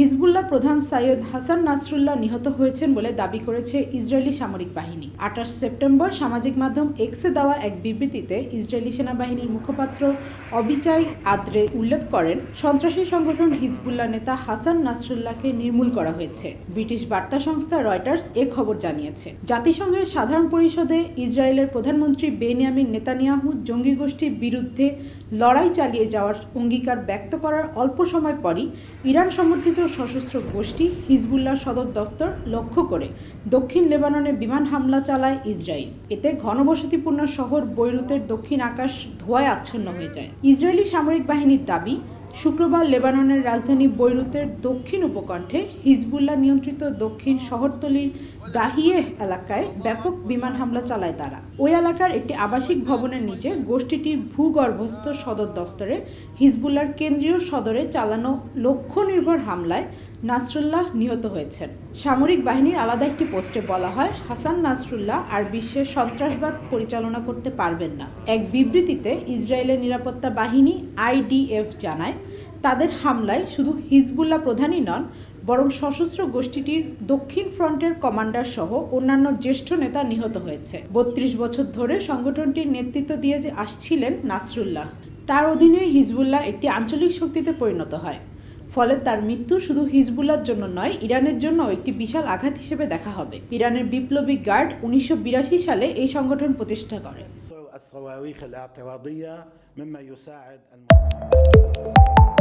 Hezbollah প্রধান সাইয়দ হাসান নাসরুল্লাহ নিহত হয়েছেন বলে দাবি করেছে ইসরায়েলি সামরিক বাহিনী। আঠাশ সেপ্টেম্বর সামাজিক মাধ্যম এক্সে দেওয়া এক বিবৃতিতে ইসরায়েলি সেনাবাহিনীর মুখপাত্র অবিচাই আদ্রে উল্লেখ করেন, সন্ত্রাসী সংগঠন হিজবুল্লাহ নেতা হাসান নাসরুল্লাহকে নির্মূল করা হয়েছে। ব্রিটিশ বার্তা সংস্থা রয়টার্স এ খবর জানিয়েছে। জাতিসংঘের সাধারণ পরিষদে ইসরায়েলের প্রধানমন্ত্রী বেনিয়ামিন নেতানিয়াহু জঙ্গি গোষ্ঠীর বিরুদ্ধে লড়াই চালিয়ে যাওয়ার অঙ্গীকার ব্যক্ত করার অল্প সময় পরই ইরান সমর্থিত সশস্ত্র গোষ্ঠী হিজবুল্লাহ সদর দপ্তর লক্ষ্য করে দক্ষিণ লেবাননে বিমান হামলা চালায় ইসরায়েল। এতে ঘনবসতিপূর্ণ শহর বৈরুতের দক্ষিণ আকাশ ধোয়ায় আচ্ছন্ন হয়ে যায়। ইসরায়েলি সামরিক বাহিনীর দাবি শুক্রবার লেবাননের রাজধানী বৈরুতের দক্ষিণ উপকণ্ঠে হিজবুল্লাহ নিয়ন্ত্রিত দক্ষিণ শহরতলির দাহিয়ে এলাকায় ব্যাপক বিমান হামলা চালায় তারা। ওই এলাকার একটি আবাসিক ভবনের নিচে গোষ্ঠীটির ভূগর্ভস্থ সদর দফতরে হিজবুল্লার কেন্দ্রীয় সদরে চালানো লক্ষ্য নির্ভর হামলায় নাসরুল্লাহ নিহত হয়েছেন। সামরিক বাহিনীর আলাদা একটি পোস্টে বলা হয়, হাসান নাসরুল্লাহ আর বিশ্বের সন্ত্রাসবাদ পরিচালনা করতে পারবেন না। এক বিবৃতিতে ইসরায়েলের নিরাপত্তা বাহিনী আইডিএফ জানায়, তাদের হামলায় শুধু হিজবুল্লাহ প্রধানই নন, বরং সশস্ত্র গোষ্ঠীটির দক্ষিণ ফ্রন্টের কমান্ডার সহ অন্যান্য জ্যেষ্ঠ নেতা নিহত হয়েছে। বত্রিশ বছর ধরে সংগঠনটির নেতৃত্ব দিয়ে যে আসছিলেন নাসরুল্লাহ, তার অধীনে হিজবুল্লাহ একটি আঞ্চলিক শক্তিতে পরিণত হয়। ফলে তার মৃত্যু শুধু হিজবুল্লার জন্য নয় ইরানের জন্য একটি বিশাল আঘাত হিসেবে দেখা হবে ইরানের বিপ্লবী গার্ড উনিশশো সালে এই সংগঠন প্রতিষ্ঠা করে الصواريخ الاعتراضية مما يساعد المسلمين